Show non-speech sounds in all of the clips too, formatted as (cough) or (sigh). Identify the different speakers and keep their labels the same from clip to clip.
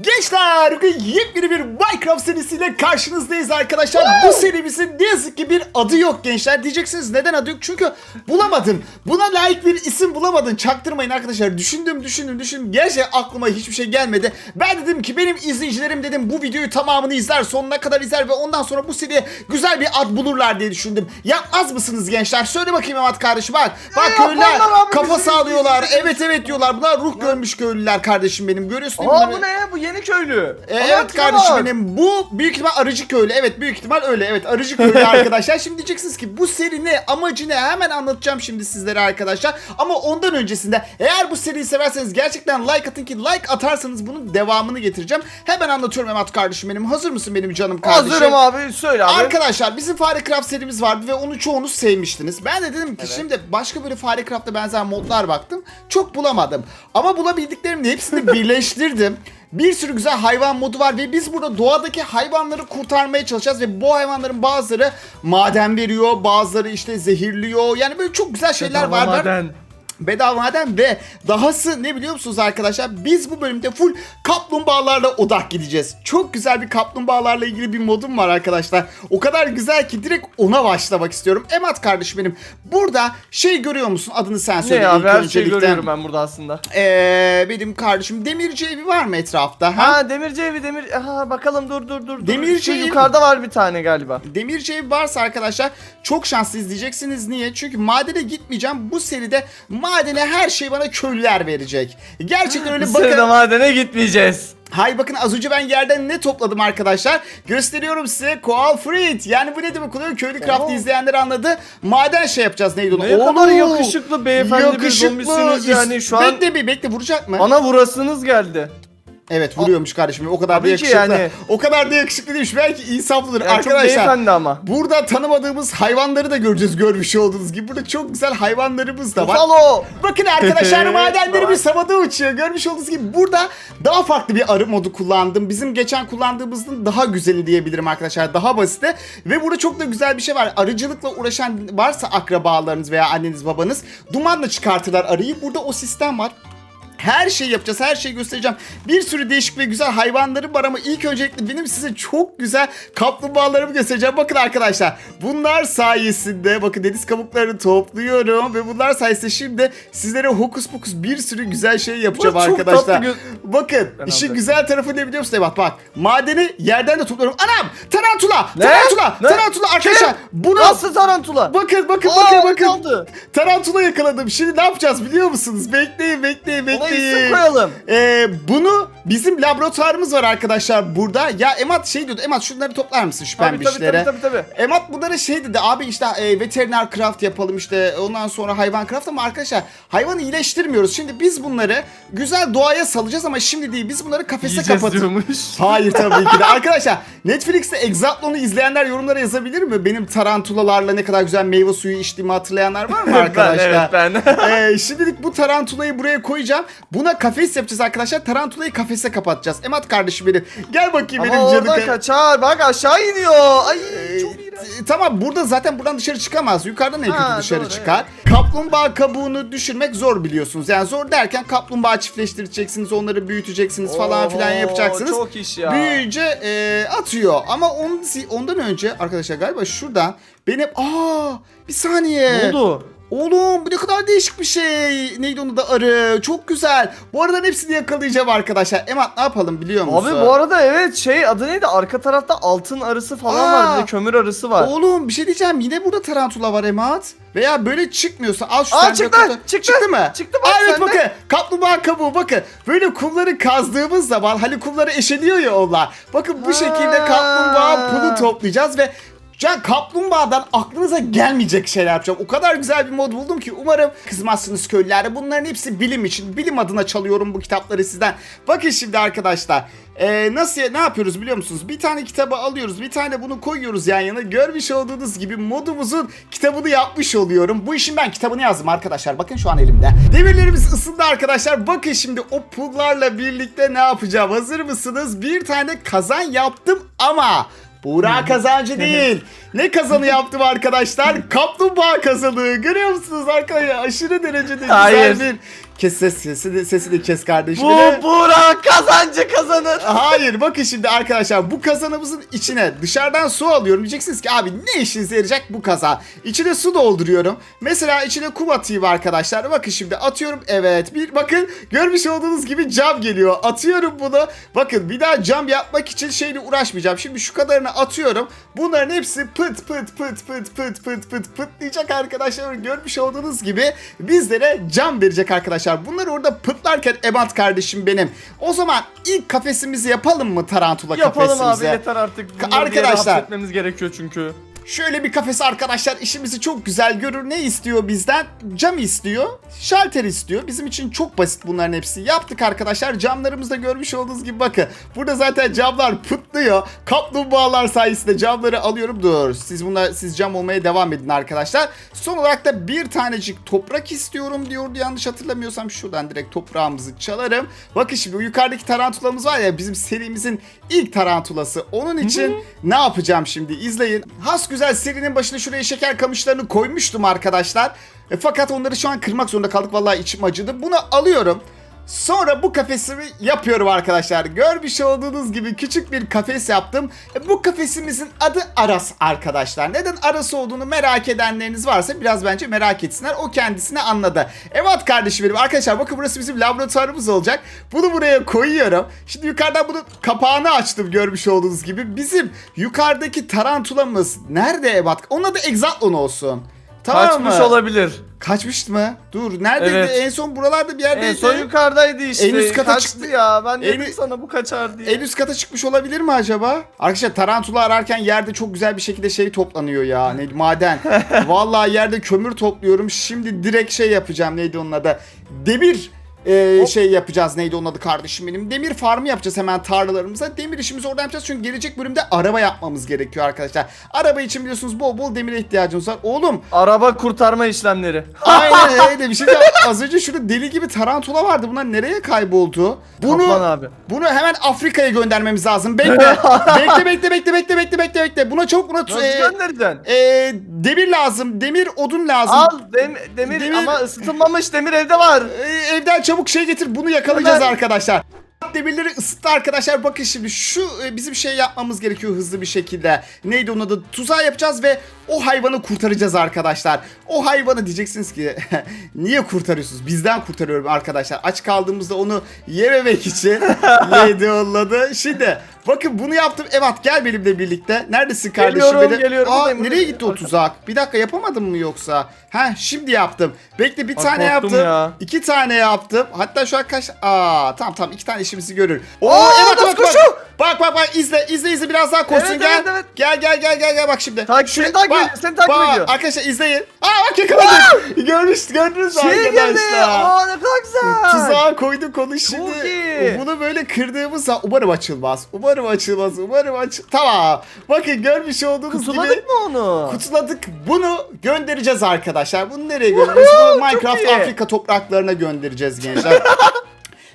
Speaker 1: Gençler bugün yepyeni bir Minecraft serisiyle karşınızdayız arkadaşlar. Bu serimizin ne yazık ki bir adı yok gençler. Diyeceksiniz neden adı yok? Çünkü bulamadın. Buna layık bir isim bulamadın. Çaktırmayın arkadaşlar. Düşündüm düşündüm düşündüm. Gerçekten aklıma hiçbir şey gelmedi. Ben dedim ki benim izleyicilerim dedim bu videoyu tamamını izler. Sonuna kadar izler ve ondan sonra bu seriye güzel bir ad bulurlar diye düşündüm. Yapmaz mısınız gençler? Söyle bakayım Emat kardeşim bak. Bak
Speaker 2: Ya
Speaker 1: köylüler kafa sağlıyorlar. Evet evet diyorlar. Bunlar ruh görmüş köylüler kardeşim benim. Görüyorsun değil mi
Speaker 2: Aa bu ne? Bu yeni köylü.
Speaker 1: E, evet
Speaker 2: tipe
Speaker 1: kardeşim
Speaker 2: bak.
Speaker 1: benim bu büyük ihtimal arıcı köylü. Evet büyük ihtimal öyle. Evet arıcı köylü (laughs) arkadaşlar. Şimdi diyeceksiniz ki bu seri ne? Amacı ne? Hemen anlatacağım şimdi sizlere arkadaşlar. Ama ondan öncesinde eğer bu seriyi severseniz gerçekten like atın ki like atarsanız bunun devamını getireceğim. Hemen anlatıyorum Emat kardeşim benim. Hazır mısın benim canım kardeşim?
Speaker 2: Hazırım abi söyle abi.
Speaker 1: Arkadaşlar bizim Farecraft serimiz vardı ve onu çoğunuz sevmiştiniz. Ben de dedim ki şimdi başka böyle Farecraft'a benzer modlar baktım. Çok bulamadım. Ama bulabildiklerimin hepsini (laughs) birleştirdim. Bir sürü güzel hayvan modu var ve biz burada doğadaki hayvanları kurtarmaya çalışacağız ve bu hayvanların bazıları maden veriyor, bazıları işte zehirliyor. Yani böyle çok güzel şeyler var. var.
Speaker 2: Maden.
Speaker 1: Bedava maden ve dahası ne biliyor musunuz arkadaşlar? Biz bu bölümde full kaplumbağalarla odak gideceğiz. Çok güzel bir kaplumbağalarla ilgili bir modum var arkadaşlar. O kadar güzel ki direkt ona başlamak istiyorum. Emat kardeşim benim. Burada şey görüyor musun? Adını sen söyle
Speaker 2: Ne abi her şeyi görüyorum ben burada aslında.
Speaker 1: Ee, benim kardeşim demirci evi var mı etrafta? Ha?
Speaker 2: Ha demirci evi demir. Aha bakalım dur dur dur.
Speaker 1: Demirci evi-
Speaker 2: yukarıda var bir tane galiba.
Speaker 1: Demirci ev varsa arkadaşlar çok şanslı izleyeceksiniz. Niye? Çünkü madene gitmeyeceğim. Bu seride madene her şey bana köylüler verecek. Gerçekten öyle bakın.
Speaker 2: sırada madene gitmeyeceğiz.
Speaker 1: Hay bakın az önce ben yerden ne topladım arkadaşlar. Gösteriyorum size koal fruit. Yani bu ne demek oluyor? Köylü Craft'ı izleyenler anladı. Maden şey yapacağız neydi o?
Speaker 2: Ne kadar
Speaker 1: Oo.
Speaker 2: yakışıklı beyefendi bir zombisiniz yani şu an.
Speaker 1: Bekle bir bekle vuracak mı?
Speaker 2: Bana vurasınız geldi.
Speaker 1: Evet vuruyormuş kardeşim. O kadar da
Speaker 2: Tabii ki
Speaker 1: yakışıklı.
Speaker 2: yani.
Speaker 1: O kadar da yakışıklı değilmiş. Belki insaflıdır
Speaker 2: Yani çok
Speaker 1: arkadaşlar.
Speaker 2: beyefendi ama.
Speaker 1: Burada tanımadığımız hayvanları da göreceğiz görmüş olduğunuz gibi. Burada çok güzel hayvanlarımız da var.
Speaker 2: Buffalo.
Speaker 1: Bakın arkadaşlar (laughs) madenlerimiz havada uçuyor. Görmüş olduğunuz gibi burada daha farklı bir arı modu kullandım. Bizim geçen kullandığımızın daha güzeli diyebilirim arkadaşlar. Daha basiti. Ve burada çok da güzel bir şey var. Arıcılıkla uğraşan varsa akrabalarınız veya anneniz babanız dumanla çıkartırlar arıyı. Burada o sistem var. Her şeyi yapacağız, her şeyi göstereceğim. Bir sürü değişik ve güzel hayvanlarım var ama ilk öncelikle benim size çok güzel kaplumbağalarımı göstereceğim. Bakın arkadaşlar, bunlar sayesinde bakın deniz kabuklarını topluyorum ve bunlar sayesinde şimdi sizlere hokus pokus bir sürü güzel şey yapacağım
Speaker 2: Bu çok
Speaker 1: arkadaşlar.
Speaker 2: tatlı
Speaker 1: Bakın,
Speaker 2: Ben
Speaker 1: işin
Speaker 2: alacağım.
Speaker 1: güzel tarafı ne biliyor musun? Bak bak, madeni yerden de topluyorum. Anam, tarantula,
Speaker 2: Ne?
Speaker 1: tarantula,
Speaker 2: Ne?
Speaker 1: tarantula arkadaşlar. Bunu
Speaker 2: Nasıl tarantula?
Speaker 1: Bakın bakın
Speaker 2: Aa,
Speaker 1: bakın bakın.
Speaker 2: oldu?
Speaker 1: Tarantula yakaladım. Şimdi ne yapacağız biliyor musunuz? Bekleyin bekleyin bekleyin.
Speaker 2: İsim koyalım.
Speaker 1: Ee, bunu bizim laboratuvarımız var arkadaşlar burada. Ya Emat şey diyordu. Emat şunları toplar mısın şu
Speaker 2: Tabii tabii
Speaker 1: pembişlere?
Speaker 2: tabii tabii. tabii.
Speaker 1: Emat bunlara şey dedi abi işte e, veteriner craft yapalım işte ondan sonra hayvan craft ama arkadaşlar hayvanı iyileştirmiyoruz. Şimdi biz bunları güzel doğaya salacağız ama şimdi değil biz bunları kafese
Speaker 2: Yiyeceğiz
Speaker 1: kapatıyoruz.
Speaker 2: diyormuş. (laughs)
Speaker 1: Hayır tabii ki de. Arkadaşlar Netflix'te Exatlon'u izleyenler yorumlara yazabilir mi? Benim tarantulalarla ne kadar güzel meyve suyu içtiğimi hatırlayanlar var mı (laughs) arkadaşlar?
Speaker 2: Ben evet ben.
Speaker 1: Ee, şimdilik bu tarantulayı buraya koyacağım. Buna kafes yapacağız arkadaşlar. Tarantulayı kafese kapatacağız. Emat kardeşim benim. Gel bakayım benim canım.
Speaker 2: oradan kaçar. Bak aşağı iniyor. Ay
Speaker 1: Ee,
Speaker 2: çok
Speaker 1: t- Tamam burada zaten buradan dışarı çıkamaz. Yukarıdan en
Speaker 2: Ha,
Speaker 1: kötü dışarı
Speaker 2: doğru,
Speaker 1: çıkar. Kaplumbağa kabuğunu düşürmek zor biliyorsunuz. Yani zor derken kaplumbağa çiftleştireceksiniz, onları büyüteceksiniz falan filan
Speaker 2: Oo,
Speaker 1: yapacaksınız.
Speaker 2: Çok iş ya.
Speaker 1: Büyüyünce e, atıyor. Ama on, ondan önce arkadaşlar galiba şuradan benim aa bir saniye.
Speaker 2: Ne oldu?
Speaker 1: Oğlum bu ne kadar değişik bir şey. Neydi onu da arı. Çok güzel. Bu aradan hepsini yakalayacağım arkadaşlar. Emat ne yapalım biliyor musun?
Speaker 2: Abi bu arada evet şey adı neydi? Arka tarafta altın arısı falan
Speaker 1: Aa.
Speaker 2: var. Bir de kömür arısı var.
Speaker 1: Oğlum bir şey diyeceğim. Yine burada tarantula var Emat. Veya böyle çıkmıyorsa al şu
Speaker 2: Aa, çıktı,
Speaker 1: kutu-
Speaker 2: çıktı.
Speaker 1: Çıktı mı?
Speaker 2: Çıktı bak
Speaker 1: Aa, evet bakın. Kaplumbağa kabuğu bakın. Böyle kumları kazdığımız zaman hani kumları eşeliyor ya onlar. Bakın bu şekilde kaplumbağa pulu toplayacağız ve ya kaplumbağadan aklınıza gelmeyecek şeyler yapacağım. O kadar güzel bir mod buldum ki umarım kızmazsınız köylülere. Bunların hepsi bilim için. Bilim adına çalıyorum bu kitapları sizden. Bakın şimdi arkadaşlar. Ee, nasıl ne yapıyoruz biliyor musunuz? Bir tane kitabı alıyoruz. Bir tane bunu koyuyoruz yan yana. Görmüş olduğunuz gibi modumuzun kitabını yapmış oluyorum. Bu işin ben kitabını yazdım arkadaşlar. Bakın şu an elimde. Demirlerimiz ısındı arkadaşlar. Bakın şimdi o pullarla birlikte ne yapacağım? Hazır mısınız? Bir tane kazan yaptım ama Buğra kazancı değil. Ne kazanı yaptım arkadaşlar? Kaplumbağa kazanı. Görüyor musunuz arkadaşlar? Aşırı derecede güzel
Speaker 2: Hayır.
Speaker 1: bir Kes ses sesi de, sesi de kes kardeşim.
Speaker 2: Bu Burak kazancı kazanır.
Speaker 1: Hayır bakın şimdi arkadaşlar bu kazanımızın içine dışarıdan su alıyorum. Diyeceksiniz ki abi ne işinize yarayacak bu kazan? İçine su dolduruyorum. Mesela içine kum atayım arkadaşlar. Bakın şimdi atıyorum. Evet bir bakın görmüş olduğunuz gibi cam geliyor. Atıyorum bunu. Bakın bir daha cam yapmak için şeyle uğraşmayacağım. Şimdi şu kadarını atıyorum. Bunların hepsi pıt pıt pıt pıt pıt pıt pıt pıtlayacak arkadaşlar. Görmüş olduğunuz gibi bizlere cam verecek arkadaşlar. Bunları orada pıtlarken Ebat kardeşim benim. O zaman ilk kafesimizi yapalım mı tarantula
Speaker 2: Yapalım abi
Speaker 1: kafesimize?
Speaker 2: yeter artık. Bunları
Speaker 1: Arkadaşlar.
Speaker 2: Arkadaşlar. hapsetmemiz gerekiyor çünkü.
Speaker 1: Şöyle bir kafes arkadaşlar işimizi çok güzel görür. Ne istiyor bizden? Cam istiyor. Şalter istiyor. Bizim için çok basit bunların hepsi. Yaptık arkadaşlar. Camlarımızda görmüş olduğunuz gibi bakın. Burada zaten camlar pıtlıyor. Kaplumbağalar sayesinde camları alıyorum. Dur. Siz bunlar siz cam olmaya devam edin arkadaşlar. Son olarak da bir tanecik toprak istiyorum diyordu. Yanlış hatırlamıyorsam şuradan direkt toprağımızı çalarım. Bakın şimdi yukarıdaki tarantulamız var ya bizim serimizin ilk tarantulası. Onun için ne yapacağım şimdi? İzleyin. Has güzel serinin başına şuraya şeker kamışlarını koymuştum arkadaşlar. E, fakat onları şu an kırmak zorunda kaldık. Vallahi içim acıdı. Bunu alıyorum. Sonra bu kafesimi yapıyorum arkadaşlar. Görmüş olduğunuz gibi küçük bir kafes yaptım. E, Bu kafesimizin adı Aras arkadaşlar. Neden Aras olduğunu merak edenleriniz varsa biraz bence merak etsinler. O kendisine anladı. Evet kardeşim benim. Arkadaşlar bakın burası bizim laboratuvarımız olacak. Bunu buraya koyuyorum. Şimdi yukarıdan bunun kapağını açtım görmüş olduğunuz gibi. Bizim yukarıdaki tarantulamız nerede Ebat? Onun adı Exatlon olsun. Tamam
Speaker 2: Kaçmış
Speaker 1: mı?
Speaker 2: olabilir.
Speaker 1: Kaçmıştı mı? Dur neredeydi?
Speaker 2: Evet.
Speaker 1: En son buralarda bir yerdeydi.
Speaker 2: En son yukarıdaydı işte.
Speaker 1: En üst kata
Speaker 2: Kaçtı
Speaker 1: çıktı.
Speaker 2: ya. Ben
Speaker 1: En-
Speaker 2: dedim sana bu kaçar diye.
Speaker 1: En üst kata çıkmış olabilir mi acaba? Arkadaşlar tarantula ararken yerde çok güzel bir şekilde şey toplanıyor ya. Neydi? Maden. (laughs) Vallahi yerde kömür topluyorum. Şimdi direkt şey yapacağım. Neydi onun adı? Demir e, şey yapacağız. Neydi onun adı kardeşim benim? Demir farmı yapacağız hemen tarlalarımıza. Demir işimizi orada yapacağız. Çünkü gelecek bölümde araba yapmamız gerekiyor arkadaşlar. Araba için biliyorsunuz bol bol demire ihtiyacımız var. Oğlum
Speaker 2: Araba kurtarma işlemleri. (laughs)
Speaker 1: aynen (laughs) öyle bir şey. Az önce şurada deli gibi tarantula vardı. Bunlar nereye kayboldu? Bunu
Speaker 2: Kaplan abi.
Speaker 1: bunu hemen Afrika'ya göndermemiz lazım. Bekle. (laughs) bekle bekle bekle bekle bekle bekle bekle. Buna çok buna
Speaker 2: Nasıl
Speaker 1: e,
Speaker 2: göndereceksin?
Speaker 1: e, demir lazım. Demir odun lazım.
Speaker 2: Al dem- demir,
Speaker 1: Demir-
Speaker 2: ama ısıtılmamış demir evde var.
Speaker 1: E, evden çabuk şey getir. Bunu yakalayacağız
Speaker 2: Hemen.
Speaker 1: arkadaşlar. Demirleri ısıttı arkadaşlar. Bakın şimdi şu e, bizim şey yapmamız gerekiyor hızlı bir şekilde. Neydi onun adı? Tuzağı yapacağız ve o hayvanı kurtaracağız arkadaşlar. O hayvanı diyeceksiniz ki (laughs) niye kurtarıyorsunuz? Bizden kurtarıyorum arkadaşlar. Aç kaldığımızda onu yememek için (laughs) neydi onun adı? Şimdi bakın bunu yaptım. Evet gel benimle birlikte. Neredesin kardeşim
Speaker 2: Geliyorum,
Speaker 1: benim?
Speaker 2: geliyorum.
Speaker 1: Aa,
Speaker 2: Buradayım,
Speaker 1: nereye gitti o tuzak? Bir dakika yapamadım mı yoksa? Ha şimdi yaptım. Bekle bir
Speaker 2: Bak,
Speaker 1: tane yaptım.
Speaker 2: ya.
Speaker 1: İki tane yaptım. Hatta şu an kaç... Aa tamam tamam iki tane işimizi görür. Oo
Speaker 2: Aa,
Speaker 1: evet
Speaker 2: nasıl
Speaker 1: bak bak. Bak bak izle izle izle biraz daha koşsun
Speaker 2: Evet,
Speaker 1: gel.
Speaker 2: evet, evet.
Speaker 1: Gel gel gel gel gel bak şimdi.
Speaker 2: Takip- seni takip ediyor, seni takip ediyor.
Speaker 1: Arkadaşlar izleyin. Aa bak yakaladık. (laughs) Görmüş gördünüz mü
Speaker 2: Şey geldi.
Speaker 1: arkadaşlar.
Speaker 2: Aa ne kadar güzel.
Speaker 1: Tuzağa koyduk onu şimdi.
Speaker 2: iyi.
Speaker 1: Bunu böyle kırdığımızda umarım açılmaz. Umarım açılmaz. Umarım aç. Tamam. Bakın görmüş olduğunuz gibi.
Speaker 2: Kutuladık mı onu?
Speaker 1: Kutuladık. Bunu göndereceğiz arkadaşlar. Bunu nereye göndereceğiz? Bunu Minecraft
Speaker 2: iyi.
Speaker 1: Afrika topraklarına göndereceğiz gençler. (laughs)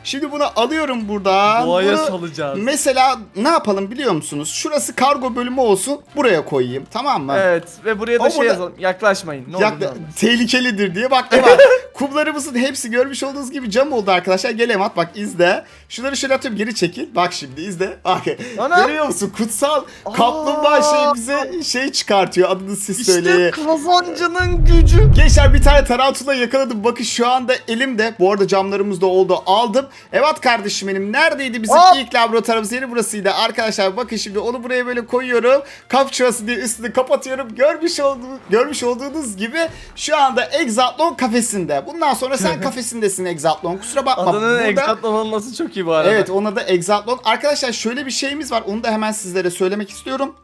Speaker 1: Şimdi bunu alıyorum buradan.
Speaker 2: Doğaya
Speaker 1: Bunu
Speaker 2: salacağız.
Speaker 1: Mesela ne yapalım biliyor musunuz? Şurası kargo bölümü olsun. Buraya koyayım. Tamam mı?
Speaker 2: Evet ve buraya da
Speaker 1: O
Speaker 2: şey
Speaker 1: burada-
Speaker 2: yazalım. Yaklaşmayın. Ne
Speaker 1: Yakla-
Speaker 2: olur
Speaker 1: tehlikelidir diye bak evet (laughs) kumlarımızın hepsi görmüş olduğunuz gibi cam oldu arkadaşlar gel Emat bak izle şunları şöyle atıyorum geri çekil bak şimdi izle bak
Speaker 2: Ana!
Speaker 1: görüyor musun kutsal kaplumbağa şey bize şey çıkartıyor adını siz söyleyin
Speaker 2: İşte kazancının gücü.
Speaker 1: Gençler bir tane tarantula yakaladım. Bakın şu anda elimde. Bu arada camlarımız da oldu. Aldım. Evet kardeşim benim. Neredeydi bizim
Speaker 2: Hop.
Speaker 1: ilk laboratuvarımız? Yeri burasıydı. Arkadaşlar bakın şimdi onu buraya böyle koyuyorum. Kap çuvası diye üstünü kapatıyorum. Görmüş, olduğu, görmüş olduğunuz gibi şu anda Exatlon kafesinde. Bundan sonra sen (laughs) kafesindesin Exatlon. Kusura bakma.
Speaker 2: Adının
Speaker 1: Burada-
Speaker 2: Exatlon olması çok iyi bu arada.
Speaker 1: Evet ona da Exatlon. Arkadaşlar şöyle bir şeyimiz var. Onu da hemen sizlere söylemek istiyorum.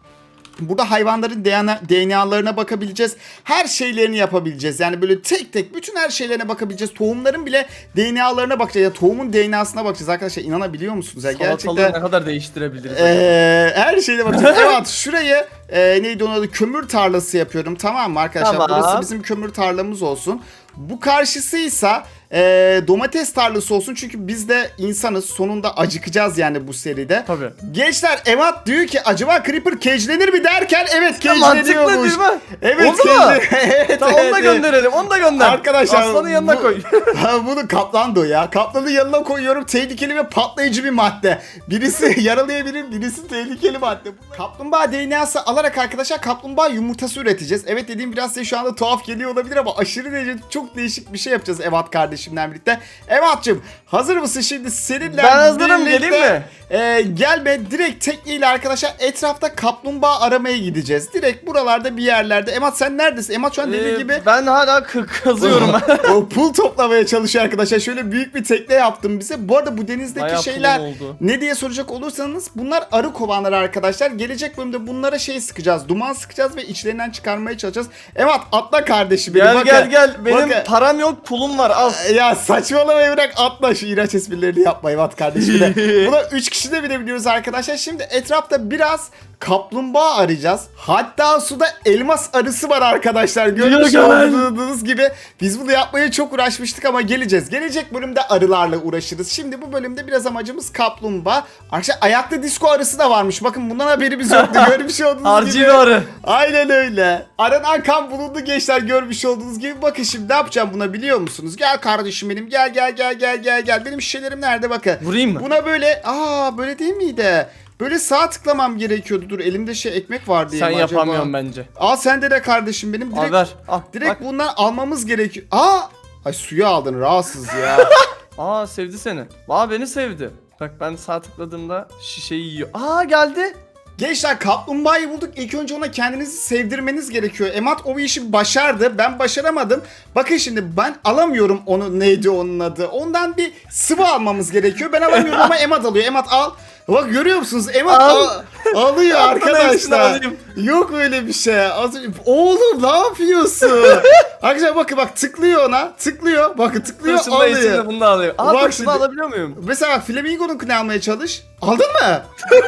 Speaker 1: Burada hayvanların DNA, DNA'larına bakabileceğiz. Her şeylerini yapabileceğiz. Yani böyle tek tek bütün her şeylerine bakabileceğiz. Tohumların bile DNA'larına bakacağız. Ya tohumun DNA'sına bakacağız arkadaşlar. inanabiliyor musunuz? Ya
Speaker 2: Salatalığı
Speaker 1: gerçekten
Speaker 2: ne kadar değiştirebiliriz?
Speaker 1: ee, her şeyine bakacağız. evet şurayı e, neydi onun adı kömür tarlası yapıyorum tamam mı arkadaşlar?
Speaker 2: Tamam.
Speaker 1: Burası bizim kömür tarlamız olsun. Bu karşısıysa e, domates tarlası olsun. Çünkü biz de insanız. Sonunda acıkacağız yani bu seride.
Speaker 2: Tabii.
Speaker 1: Gençler Emat diyor ki acaba Creeper cage'lenir mi derken evet
Speaker 2: Ya mantıklı
Speaker 1: cage'leniyormuş.
Speaker 2: değil mi?
Speaker 1: Evet
Speaker 2: Oldu mu? (laughs)
Speaker 1: evet,
Speaker 2: Tamam onu da
Speaker 1: evet,
Speaker 2: gönderelim. Onu da gönder.
Speaker 1: Arkadaşlar
Speaker 2: Aslanın yanına
Speaker 1: bu-
Speaker 2: koy. (laughs)
Speaker 1: Ha, bunu kaplan da o ya. Kaplanın yanına koyuyorum. Tehlikeli ve patlayıcı bir madde. Birisi (laughs) yaralayabilir, birisi tehlikeli madde. Kaplumbağa DNA'sı alarak arkadaşlar kaplumbağa yumurtası üreteceğiz. Evet dediğim biraz size şu anda tuhaf geliyor olabilir ama aşırı derece çok değişik bir şey yapacağız Evat kardeşimle birlikte. Evat'cığım hazır mısın şimdi seninle
Speaker 2: Ben hazırım,
Speaker 1: birlikte,
Speaker 2: geleyim mi?
Speaker 1: e, gelme direkt tekneyle arkadaşlar etrafta kaplumbağa aramaya gideceğiz. Direkt buralarda bir yerlerde. Emat sen neredesin? Emat şu an dediği
Speaker 2: Ee,
Speaker 1: gibi
Speaker 2: Ben hala kazıyorum. (laughs)
Speaker 1: o pul toplamaya çalışıyor arkadaşlar. Şöyle büyük bir tekne yaptım bize. Bu arada bu denizdeki
Speaker 2: Bayağı
Speaker 1: şeyler ne diye soracak olursanız bunlar arı kovanları arkadaşlar. Gelecek bölümde bunlara şey sıkacağız. Duman sıkacağız ve içlerinden çıkarmaya çalışacağız. Evet atla kardeşim benim.
Speaker 2: gel
Speaker 1: Bakın.
Speaker 2: gel gel. Benim
Speaker 1: Bakın.
Speaker 2: param yok pulum var al.
Speaker 1: Ya saçmalamayı bırak atla şu iğrenç esprilerini yapma Evat kardeşim de. (laughs) Buna 3 kişi de binebiliyoruz arkadaşlar. Şimdi etrafta biraz kaplumbağa arayacağız. Hatta suda elmas arısı var arkadaşlar. Görmüş olduğunuz gibi. Biz bunu yapmaya çok uğraşmıştık ama geleceğiz. Gelecek bölümde arılarla uğraşırız. Şimdi bu bölümde biraz amacımız kaplumbağa. Arkadaşlar ayakta disco arısı da varmış. Bakın bundan haberimiz yoktu. (laughs) Görmüş olduğunuz gibi.
Speaker 2: Arı.
Speaker 1: Aynen öyle. Aranan kan bulundu gençler görmüş olduğunuz gibi. Bakın şimdi ne yapacağım buna biliyor musunuz? Gel kardeşim benim gel gel gel gel gel gel. Benim şişelerim nerede bakın.
Speaker 2: Vurayım mı?
Speaker 1: Buna böyle aa böyle değil miydi? Böyle sağ tıklamam gerekiyordu. Dur elimde şey ekmek var diye
Speaker 2: Sen
Speaker 1: mi acaba?
Speaker 2: yapamıyorsun bence.
Speaker 1: Al sende de kardeşim benim. Direkt,
Speaker 2: Al ver. Al.
Speaker 1: direkt
Speaker 2: Bak.
Speaker 1: bundan almamız gerekiyor. Aa! Ay suyu aldın rahatsız ya. (laughs)
Speaker 2: Aa sevdi seni. Aa beni sevdi. Bak ben sağ tıkladığımda şişeyi yiyor. Aa geldi.
Speaker 1: Gençler kaplumbağayı bulduk. İlk önce ona kendinizi sevdirmeniz gerekiyor. Emat o işi başardı. Ben başaramadım. Bakın şimdi ben alamıyorum onu neydi onun adı. Ondan bir sıvı almamız gerekiyor. Ben alamıyorum ama Emat alıyor. Emat al. Bak görüyor musunuz? Emat
Speaker 2: Al.
Speaker 1: al- alıyor arkadaşlar. Yok öyle bir şey. Az Oğlum ne yapıyorsun? (laughs) arkadaşlar bakın bak tıklıyor ona. Tıklıyor. Bakın tıklıyor
Speaker 2: içinde
Speaker 1: alıyor.
Speaker 2: bunu da alayım. Aa
Speaker 1: Bak şimdi-
Speaker 2: şunu alabiliyor muyum?
Speaker 1: Mesela bak Flamingo'nunkini almaya çalış. Aldın mı?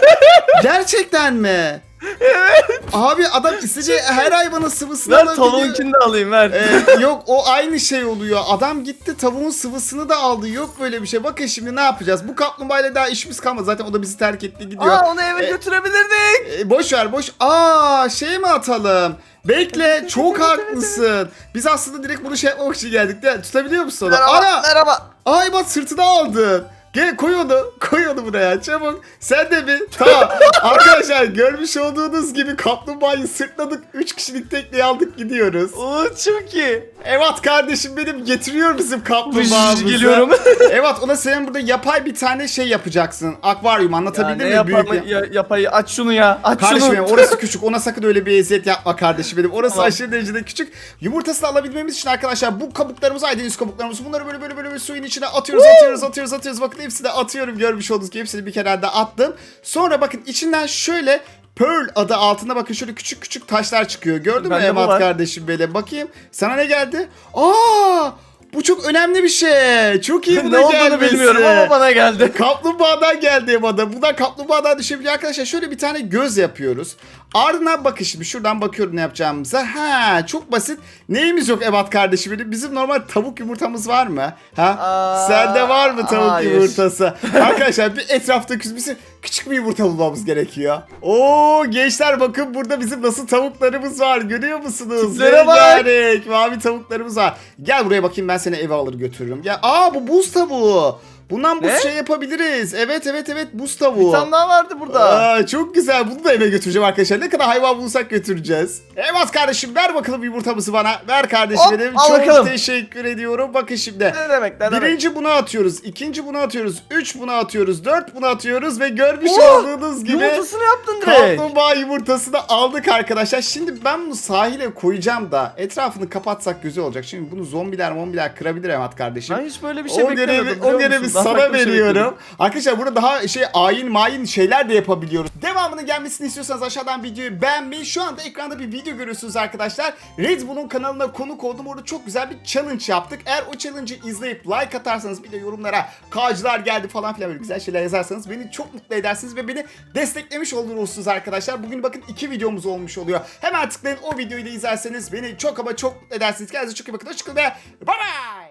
Speaker 1: (laughs) Gerçekten mi? Evet. Abi adam isteyeceği her hayvanın sıvısını
Speaker 2: Ver
Speaker 1: alabiliyor.
Speaker 2: tavuğunkini de alayım ver.
Speaker 1: Ee, yok o aynı şey oluyor. Adam gitti tavuğun sıvısını da aldı. Yok böyle bir şey. Bakın şimdi ne yapacağız? Bu kaplumbağayla daha işimiz kalmadı. Zaten o da bizi terk etti gidiyor.
Speaker 2: Aa onu eve
Speaker 1: E-
Speaker 2: götürebilirdik.
Speaker 1: Ee, boş ver boş. Aa şey mi atalım? Bekle çok haklısın. Biz aslında direkt bunu şey yapmak için geldik. Mi? Tutabiliyor musun onu?
Speaker 2: Merhaba.
Speaker 1: Ana!
Speaker 2: Merhaba.
Speaker 1: Ay bak sırtına aldın. Gel koy onu. Koy onu buraya çabuk. Sen de bir. Tamam. (laughs) Arkadaşlar görmüş olduğunuz gibi kaplumbağayı sırtladık. 3 kişilik tekneyi aldık gidiyoruz.
Speaker 2: Oo çok iyi.
Speaker 1: Evet kardeşim benim getiriyor bizim kaplumbağamızı.
Speaker 2: Geliyorum. (laughs)
Speaker 1: evet ona senin burada yapay bir tane şey yapacaksın. Akvaryum
Speaker 2: Ya
Speaker 1: anlatabildim
Speaker 2: ne
Speaker 1: mi? Büyük
Speaker 2: ya, yapayı aç şunu ya. Aç
Speaker 1: Kardeşim
Speaker 2: şunu.
Speaker 1: benim orası küçük. (laughs) Ona sakın öyle bir eziyet yapma kardeşim benim. Orası
Speaker 2: Tamam.
Speaker 1: aşırı derecede küçük. Yumurtasını alabilmemiz için arkadaşlar bu kabuklarımızı, Aydeniz kabuklarımızı bunları böyle böyle böyle, böyle suyun içine atıyoruz, atıyoruz, atıyoruz, atıyoruz. Bakın hepsini atıyorum. Görmüş olduğunuz gibi hepsini bir kenarda attım. Sonra bakın içinden şöyle Pearl adı altında bakın şöyle küçük küçük taşlar çıkıyor. Gördün mü Emat kardeşim benim? Bakayım. Sana ne geldi? Aa! Bu çok önemli bir şey. Çok iyi (laughs)
Speaker 2: ne
Speaker 1: buna
Speaker 2: olduğunu
Speaker 1: gelmesi.
Speaker 2: bilmiyorum ama bana geldi. (laughs)
Speaker 1: Kaplumbağadan geldi bana. Bundan kaplumbağadan düşebiliyor arkadaşlar. Şöyle bir tane göz yapıyoruz. Ardından bakın şimdi şuradan bakıyorum ne yapacağımıza. Ha çok basit. Neyimiz yok Ebat kardeşim benim? Bizim normal tavuk yumurtamız var mı? Ha?
Speaker 2: Aa,
Speaker 1: Sende var mı tavuk
Speaker 2: hayır.
Speaker 1: yumurtası? (laughs) arkadaşlar bir etrafta küsmesi küçük bir yumurta bulmamız gerekiyor. Oo gençler bakın burada bizim nasıl tavuklarımız var. Görüyor musunuz?
Speaker 2: Tiplere bak.
Speaker 1: Rengarenk, Mavi tavuklarımız var. Gel buraya bakayım ben seni eve alır götürürüm. Gel. Aa bu buz tavuğu. Bundan buz
Speaker 2: Ne?
Speaker 1: şey yapabiliriz. Evet evet evet buz tavuğu.
Speaker 2: Bir tane daha vardı burada.
Speaker 1: Aa, çok güzel. Bunu da eve götüreceğim arkadaşlar. Ne kadar hayvan bulsak götüreceğiz. Evet kardeşim ver bakalım yumurtamızı bana. Ver kardeşim
Speaker 2: Hop,
Speaker 1: benim.
Speaker 2: al
Speaker 1: Çok
Speaker 2: bakalım.
Speaker 1: teşekkür ediyorum. Bakın şimdi.
Speaker 2: Ne demek ne demek.
Speaker 1: Birinci bunu atıyoruz. ikinci bunu atıyoruz. Üç bunu atıyoruz. Dört bunu atıyoruz. Ve görmüş
Speaker 2: Oh,
Speaker 1: olduğunuz gibi.
Speaker 2: Yumurtasını yaptın direkt.
Speaker 1: Kaplumbağa yumurtasını aldık arkadaşlar. Şimdi ben bunu sahile koyacağım da etrafını kapatsak güzel olacak. Şimdi bunu zombiler mombiler kırabilir Emat kardeşim.
Speaker 2: Ben hiç böyle bir şey
Speaker 1: o
Speaker 2: beklemiyordum.
Speaker 1: görevi, o görevi
Speaker 2: musun?
Speaker 1: Sana
Speaker 2: şey
Speaker 1: veriyorum. Arkadaşlar burada daha şey ayin mayin şeyler de yapabiliyoruz. Devamının gelmesini istiyorsanız aşağıdan videoyu beğenmeyi. Şu anda ekranda bir video görüyorsunuz arkadaşlar. Red Bull'un kanalına konuk oldum. Orada çok güzel bir challenge yaptık. Eğer o challenge'ı izleyip like atarsanız bir de yorumlara kağcılar geldi falan filan böyle güzel şeyler yazarsanız beni çok mutlu edersiniz ve beni desteklemiş olursunuz arkadaşlar. Bugün bakın iki videomuz olmuş oluyor. Hemen tıklayın o videoyu da izlerseniz beni çok ama çok mutlu edersiniz. Kendinize çok iyi bakın. Hoşçakalın ve bye bye.